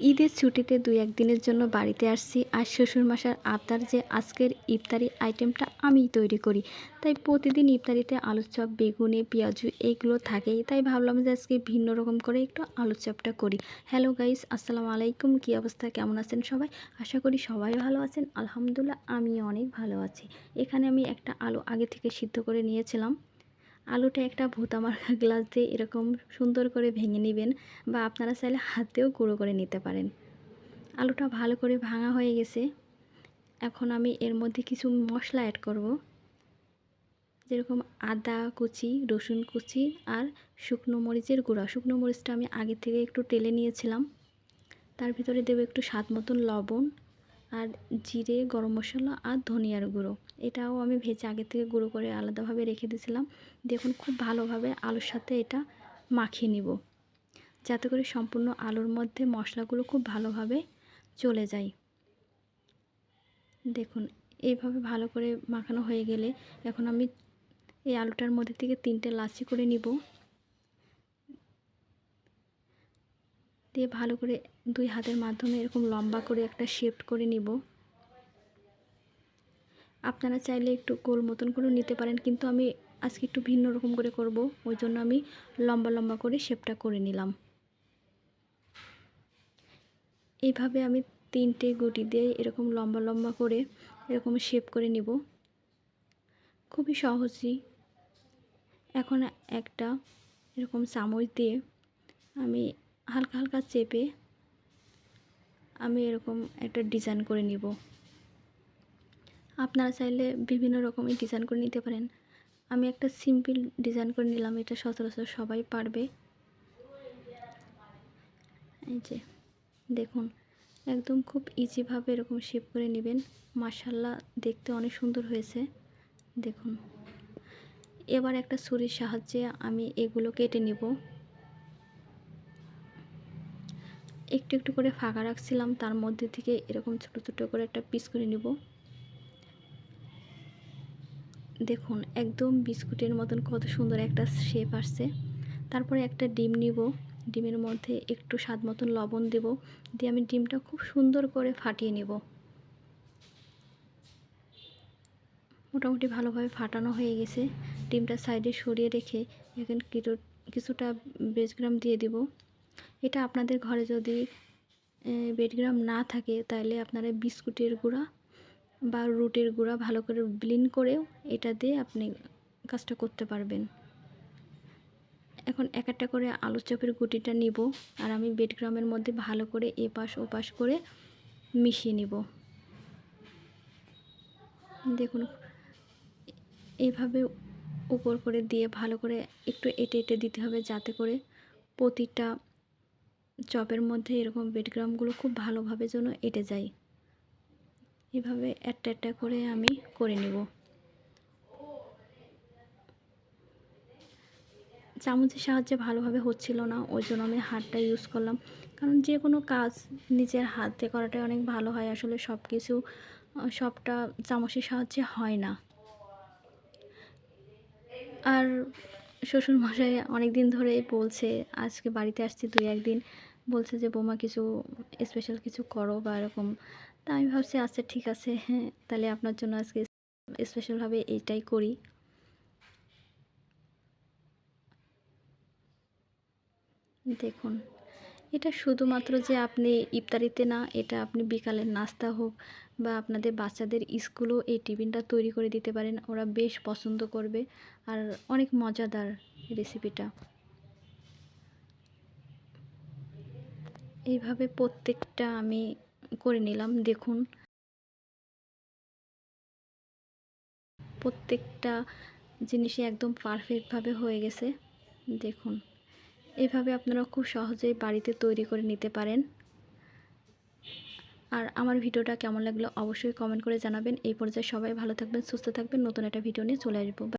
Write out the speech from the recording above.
ঈদের ছুটিতে দুই একদিনের জন্য বাড়িতে আসছি আর শ্বশুর মশার আবদার যে আজকের ইফতারি আইটেমটা আমিই তৈরি করি। তাই প্রতিদিন ইফতারিতে আলুর চপ, বেগুনে, পেঁয়াজু এইগুলো থাকেই। তাই ভাবলাম যে আজকে ভিন্ন রকম করে একটু আলুর চপটা করি। হ্যালো গাইস আসসালামু আলাইকুম। কী অবস্থা? কেমন আছেন সবাই? আশা করি সবাই ভালো আছেন। আলহামদুলিল্লাহ আমি অনেক ভালো আছি। এখানে আমি একটা আলু আগে থেকে সিদ্ধ করে নিয়েছিলাম। আলুটা একটা ভুতামার গ্লাস দিয়ে এরকম সুন্দর করে ভেঙে নেবেন বা আপনারা চাইলে হাতেও গুঁড়ো করে নিতে পারেন। আলুটা ভালো করে ভাঙা হয়ে গেছে। এখন আমি এর মধ্যে কিছু মশলা অ্যাড করব। যেরকম আদা কুচি, রসুন কুচি আর শুকনো মরিচের গুঁড়া। শুকনো মরিচটা আমি আগে থেকে একটু টেলে নিয়েছিলাম। তার ভিতরে দেবো একটু স্বাদ মতন লবণ। আর জিরে, গরম মশলা আর ধনিয়ার গুঁড়ো। এটাও আমি ভেজে আগে থেকে গুঁড়ো করে আলাদাভাবে রেখে দিয়েছিলাম। দেখুন, খুব ভালোভাবে আলুর সাথে এটা মাখিয়ে নিব। যাতে করে সম্পূর্ণ আলুর মধ্যে মশলাগুলো খুব ভালোভাবে চলে যায়। দেখুন, এইভাবে ভালো করে মাখানো হয়ে গেলে এখন আমি এই আলুটার মধ্যে থেকে তিনটে লাচি করে নিব। দিয়ে ভালো করে দুই হাতের মাধ্যমে এরকম লম্বা করে একটা শেপড করে নিব। আপনারা চাইলে একটু গোল মতন করেও নিতে পারেন, কিন্তু আমি আজকে একটু ভিন্ন রকম করে করব। ওই জন্য আমি লম্বা লম্বা করে শেপটা করে নিলাম। এইভাবে আমি তিনটে গুটি দিয়ে এরকম লম্বা লম্বা করে এরকম শেপ করে নিব। খুবই সহজই। এখন একটা এরকম চামচ দিয়ে আমি হালকা হালকা চেপে আমি এরকম একটা ডিজাইন করে নিব। আপনারা চাইলে বিভিন্ন রকমের ডিজাইন করে নিতে পারেন। আমি একটা সিম্পল ডিজাইন করে নিলাম, এটা সচরাচর সবাই পারবে। এই যে, দেখুন, একদম খুব ইজিভাবে এরকম শেপ করে নেবেন। মাসাল্লাহ দেখতে অনেক সুন্দর হয়েছে। দেখুন, এবার একটা ছুরির সাহায্যে আমি এগুলো কেটে নিব। একটু একটু করে ফাঁকা রাখছিলাম, তার মধ্যে থেকে এরকম ছোট ছোট করে একটা পিস করে নিব। দেখুন, একদম বিস্কুটের মতন কত সুন্দর একটা শেপ আসছে। তারপরে একটা ডিম নিব। ডিমের মধ্যে একটু স্বাদ মতন লবণ দেব। দিয়ে আমি ডিমটা খুব সুন্দর করে ফাটিয়ে নেব। মোটামুটি ভালোভাবে ফাটানো হয়ে গেছে। ডিমটা সাইডে সরিয়ে রেখে এখন কিছুটা বেজগ্রাম দিয়ে দিব। এটা আপনাদের ঘরে যদি বেডগ্রাম না থাকে তাহলে আপনারা বিস্কুটের গুঁড়া বা রুটের গুঁড়া ভালো করে ব্লিন করেও এটা দিয়ে আপনি কাজটা করতে পারবেন। এখন এক একটা করে আলু চপের গুটিটা নিব আর আমি বেডগ্রামের মধ্যে ভালো করে এপাশ ওপাশ করে মিশিয়ে নিব। দেখুন এইভাবে উপর করে দিয়ে ভালো করে একটু এটে এটে দিতে হবে যাতে করে প্রতিটা চপের মধ্যে এরকম বেডগ্রামগুলো খুব ভালোভাবে যেন এটে যায়। এভাবে একটা একটা করে আমি করে নেব। চামচের সাহায্যে ভালোভাবে হচ্ছিল না, ওই জন্য আমি হাতটা ইউজ করলাম। কারণ যে কোনো কাজ নিজের হাতে করাটাই অনেক ভালো হয়, আসলে সব কিছু সবটা চামচের সাহায্যে হয় না। আর শ্বশুরমশাই অনেক দিন ধরে বলছে, আজকে বাড়িতে আসছি দুই একদিন। বলছে যে, বোমা কিছু স্পেশাল কিছু করো বা এরকম। তা আমি ভাবছি আচ্ছা ঠিক আছে হ্যাঁ তাহলে আপনার জন্য আজকে স্পেশালভাবে এইটাই করি। দেখুন, এটা শুধুমাত্র যে আপনি ইফতারিতে না, এটা আপনি বিকালের নাস্তা হোক বা আপনাদের বাচ্চাদের স্কুলও এই টিফিনটা তৈরি করে দিতে পারেন। ওরা বেশ পছন্দ করবে। আর অনেক মজাদার রেসিপিটা এইভাবে প্রত্যেকটা আমি করে নিলাম, দেখুন। প্রত্যেকটা জিনিসই একদম পারফেক্টভাবে হয়ে গেছে, দেখুন। এইভাবে আপনারা খুব সহজেই বাড়িতে তৈরি করে নিতে পারেন। আর আমার ভিডিওটা কেমন লাগল অবশ্যই কমেন্ট করে জানাবেন। এই পর্যায়ে সবাই ভালো থাকবেন, সুস্থ থাকবেন। নতুন একটা ভিডিও নিয়ে চলে আসব।